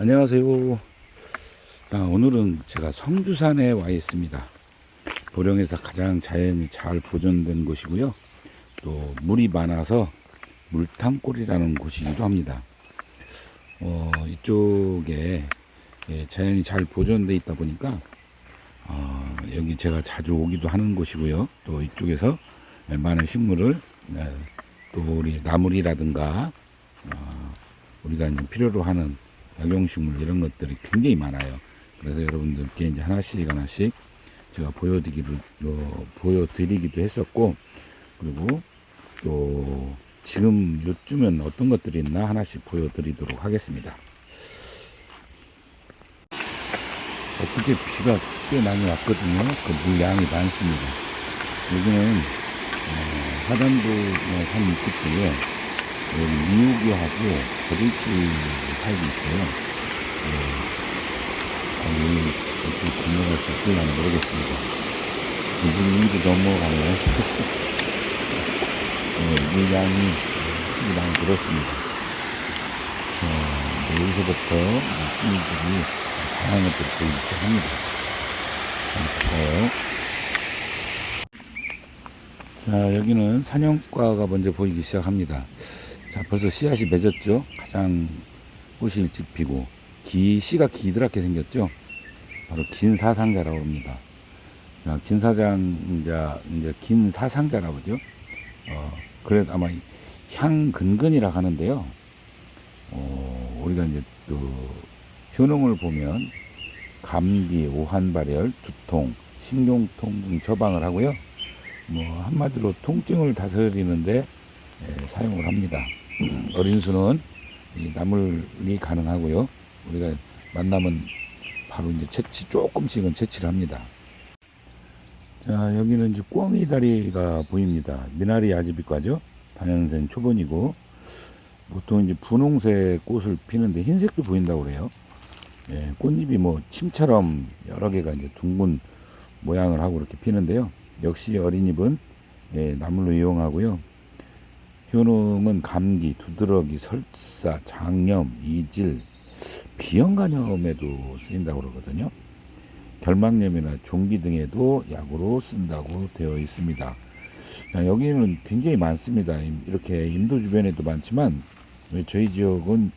안녕하세요. 아, 오늘은 제가 성주산에 와 있습니다. 보령에서 가장 자연이 잘 보존된 곳이고요. 또 물이 많아서 물탕골이라는 곳이기도 합니다. 어, 이쪽에 예, 자연이 잘 보존돼 있다 보니까 어, 여기 제가 자주 오기도 하는 곳이고요. 또 이쪽에서 많은 식물을 예, 또 우리 나물이라든가 어, 우리가 이제 필요로 하는 약용식물 이런 것들이 굉장히 많아요. 그래서 여러분들께 이제 하나씩 하나씩 제가 보여드리기도 어, 보여드리기도 했었고 그리고 또 지금 요즘엔 어떤 것들이 있나 하나씩 보여드리도록 하겠습니다. 엊그제 비가 꽤 많이 왔거든요. 그 물량이 많습니다. 여기는 어, 하단도 뭐산 입구쪽에 미우교하고 버들치 살고 있어요. 예. 아니, 어떻게 건너갈 수 있을려나 모르겠습니다. 이분 위로 넘어가네요. 네, 물량이 확실히 많이 늘었습니다. 어, 네, 여기서부터 시민들이 다양한 것들을 보이기 시작합니다. 참 좋아요. 자, 여기는 산영과가 먼저 보이기 시작합니다. 자, 벌써 씨앗이 맺었죠? 가장 꽃이 일찍 피고, 기, 씨가 기드랗게 생겼죠? 바로 긴 사상자라고 합니다. 자, 긴 사장자, 이제 긴 사상자라고 그러죠? 어, 그래서 아마 향근근이라 하는데요. 어, 우리가 이제 그 효능을 보면 감기, 오한발열, 두통, 신경통 등 처방을 하고요. 뭐 한마디로 통증을 다스리는데 예, 사용을 합니다. 어린 수는 이 나물이 가능하고요. 우리가 만나면 바로 이제 채취 조금씩은 채취를 합니다. 자 여기는 이제 꿩이 다리가 보입니다. 미나리 아지비과죠. 단연생 초본이고 보통 이제 분홍색 꽃을 피는데 흰색도 보인다고 그래요. 예, 꽃잎이 뭐 침처럼 여러 개가 이제 둥근 모양을 하고 이렇게 피는데요. 역시 어린 잎은 예, 나물로 이용하고요. 효능은 감기, 두드러기, 설사, 장염, 이질, 비형 간염에도 쓰인다고 그러거든요. 결막염이나 종기 등에도 약으로 쓴다고 되어 있습니다. 자, 여기는 굉장히 많습니다. 이렇게 인도 주변에도 많지만 저희 지역은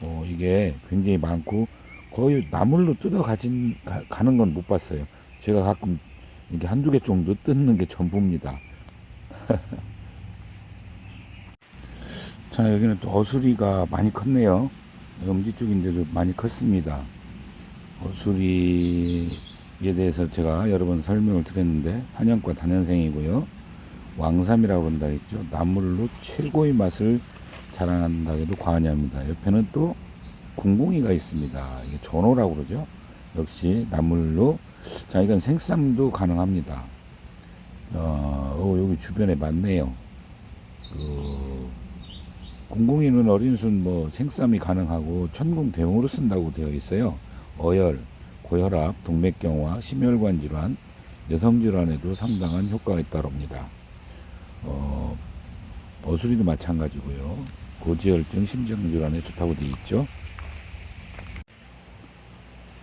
어, 이게 굉장히 많고 거의 나물로 뜯어 가진 가, 가는 건 못 봤어요. 제가 가끔 이렇게 한두 개 정도 뜯는 게 전부입니다. 자, 여기는 또 어수리가 많이 컸네요. 엄지 쪽인데도 많이 컸습니다. 어수리에 대해서 제가 여러 번 설명을 드렸는데, 한양과 단연생이고요. 왕삼이라고 그런다 했죠. 나물로 최고의 맛을 자랑한다 해도 과언이 아닙니다. 옆에는 또 궁궁이가 있습니다. 이게 전호라고 그러죠. 역시 나물로. 자, 이건 생쌈도 가능합니다. 어, 어, 여기 주변에 많네요. 그, 공공이는 어린순 뭐 생쌈이 가능하고 천궁 대용으로 쓴다고 되어 있어요. 어열, 고혈압, 동맥경화, 심혈관 질환, 여성 질환에도 상당한 효과가 있다고 합니다. 어, 어수리도 마찬가지고요. 고지혈증, 심장 질환에 좋다고 되어 있죠.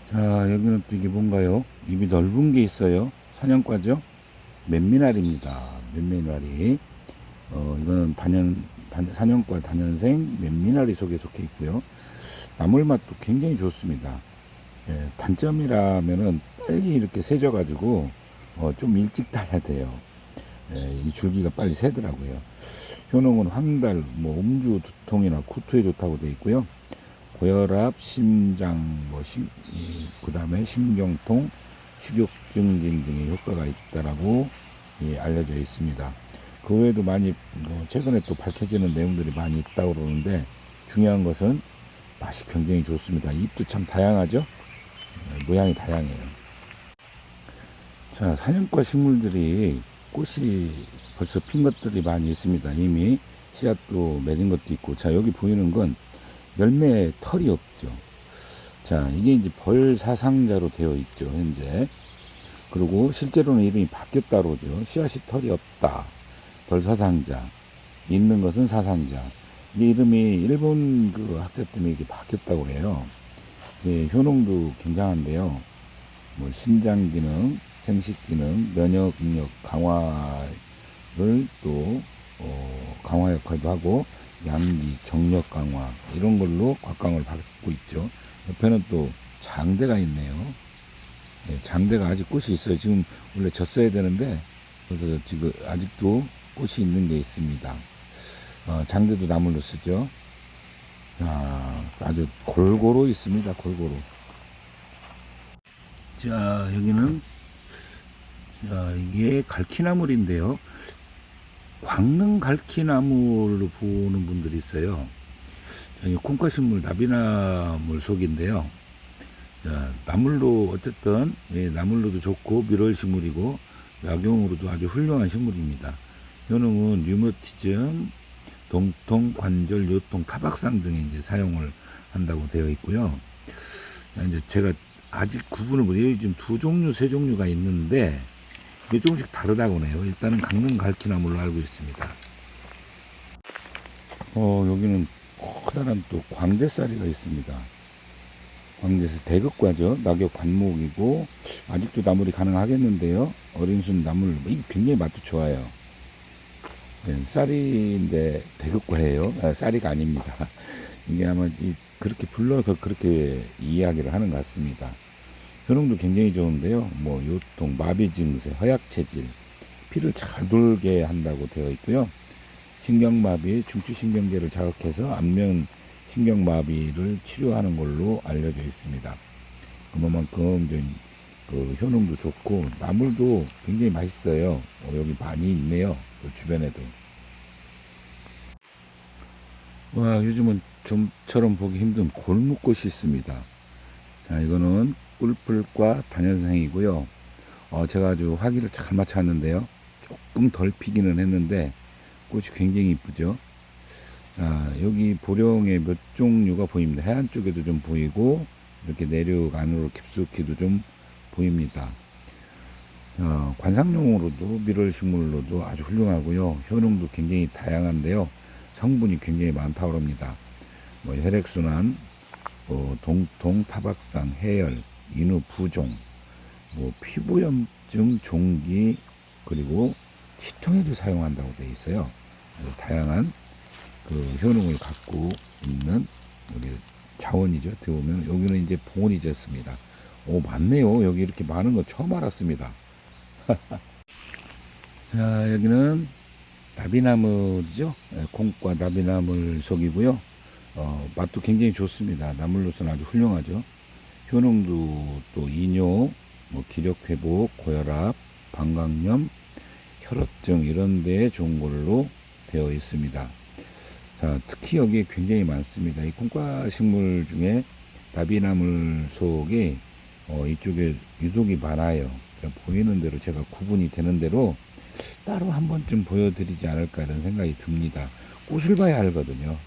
자, 여기는 또 이게 뭔가요? 입이 넓은 게 있어요. 사냥과죠? 맨미나리입니다. 맨미나리. 어, 이거는 단연, 단, 사냥과 단연생 맨미나리 속에 속해 있고요. 나물 맛도 굉장히 좋습니다. 예, 단점이라면은 빨리 이렇게 세져가지고 어, 좀 일찍 따야 돼요. 예, 이 줄기가 빨리 새더라고요. 효능은 황달, 뭐 음주, 두통이나 구토에 좋다고 되어 있고요. 고혈압, 심장, 뭐 심, 그 다음에 신경통, 식욕증 등의 효과가 있다라고 예, 알려져 있습니다. 그 외에도 많이 뭐 최근에 또 밝혀지는 내용들이 많이 있다고 그러는데 중요한 것은 맛이 굉장히 좋습니다. 잎도 참 다양하죠. 예, 모양이 다양해요. 자, 사냥과 식물들이 꽃이 벌써 핀 것들이 많이 있습니다. 이미 씨앗도 맺은 것도 있고, 자, 여기 보이는 건 열매 털이 없죠. 자, 이게 이제 벌 사상자로 되어 있죠, 현재. 그리고 실제로는 이름이 바뀌었다 그러죠. 씨앗이 털이 없다. 벌사상자. 있는 것은 사상자. 이 이름이 일본 그 학자 때문에 이게 바뀌었다고 그래요. 예, 효능도 굉장한데요. 뭐 신장 기능, 생식 기능, 면역 능력 강화를 또 어, 강화 역할도 하고 양기, 정력 강화 이런 걸로 곽강을 받고 있죠. 옆에는 또 장대가 있네요. 네, 장대가 아직 꽃이 있어요. 지금 원래 졌어야 되는데 그래서 지금 아직도 꽃이 있는 게 있습니다. 어, 장대도 나물로 쓰죠. 아, 아주 골고루 있습니다. 골고루. 자, 여기는 자, 이게 갈퀴나물인데요. 광릉 갈퀴나물로 보는 분들이 있어요. 자, 이 콩가식물 나비나물 속인데요. 자, 나물로 어쨌든 예, 나물로도 좋고 밀월식물이고 약용으로도 아주 훌륭한 식물입니다. 효능은 류머티즘, 동통, 관절, 요통, 타박상 등에 이제 사용을 한다고 되어 있고요. 자, 이제 제가 아직 구분을 못, 여기 지금 두 종류, 세 종류가 있는데, 이게 조금씩 다르다고 하네요. 일단은 강릉 갈퀴나물로 알고 있습니다. 어, 여기는 커다란 또 광대사리가 있습니다. 광대사 대극과죠. 낙엽 관목이고, 아직도 나물이 가능하겠는데요. 어린 순 나물, 이게 굉장히 맛도 좋아요. 네, 쌀인데 대극과예요. 아, 쌀이가 아닙니다. 이게 아마 이, 그렇게 불러서 그렇게 이야기를 하는 것 같습니다. 효능도 굉장히 좋은데요. 뭐 요통, 마비 증세, 허약 체질, 피를 잘 돌게 한다고 되어 있고요. 신경마비, 중추신경계를 자극해서 안면 신경마비를 치료하는 걸로 알려져 있습니다. 그만큼 좀 그 효능도 좋고 나물도 굉장히 맛있어요. 어, 여기 많이 있네요. 또 주변에도. 와 요즘은 좀처럼 보기 힘든 골묵꽃이 있습니다. 자 이거는 꿀풀과 단연생이고요. 어, 제가 아주 화기를 잘 맞췄는데요. 조금 덜 피기는 했는데 꽃이 굉장히 이쁘죠. 자 여기 보령에 몇 종류가 보입니다. 해안 쪽에도 좀 보이고 이렇게 내륙 안으로 깊숙이도 좀 보입니다. 어, 관상용으로도 밀월식물로도 아주 훌륭하고요. 효능도 굉장히 다양한데요. 성분이 굉장히 많다고 합니다. 뭐 혈액순환, 뭐 동통, 타박상, 해열, 인후 부종, 뭐 피부염증, 종기, 그리고 치통에도 사용한다고 되어 있어요. 다양한 그 효능을 갖고 있는 우리 자원이죠. 어떻게 보면 여기는 이제 봉오리졌습니다. 오 맞네요. 여기 이렇게 많은 거 처음 알았습니다. 자 여기는 나비나물이죠. 예, 콩과 나비나물 속이고요. 어, 맛도 굉장히 좋습니다. 나물로서는 아주 훌륭하죠. 효능도 또 이뇨, 뭐 기력 회복, 고혈압, 방광염, 혈압증 이런 데에 좋은 걸로 되어 있습니다. 자, 특히 여기에 굉장히 많습니다. 이 콩과 식물 중에 나비나물 속이 어, 이쪽에 유독이 많아요. 그러니까 보이는 대로 제가 구분이 되는 대로 따로 한 번쯤 보여드리지 않을까 이런 생각이 듭니다. 꽃을 봐야 알거든요.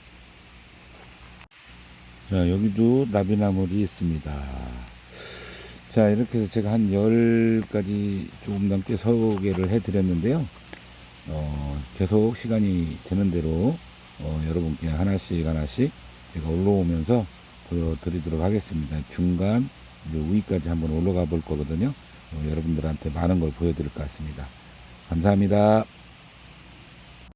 자, 여기도 나비나물이 있습니다. 자, 이렇게 해서 제가 한 10가지 조금 넘게 소개를 해드렸는데요. 어, 계속 시간이 되는 대로 어, 여러분께 하나씩 하나씩 제가 올라오면서 보여드리도록 하겠습니다. 중간 이제 위까지 한번 올라가 볼 거거든요. 어, 여러분들한테 많은 걸 보여드릴 것 같습니다. 감사합니다.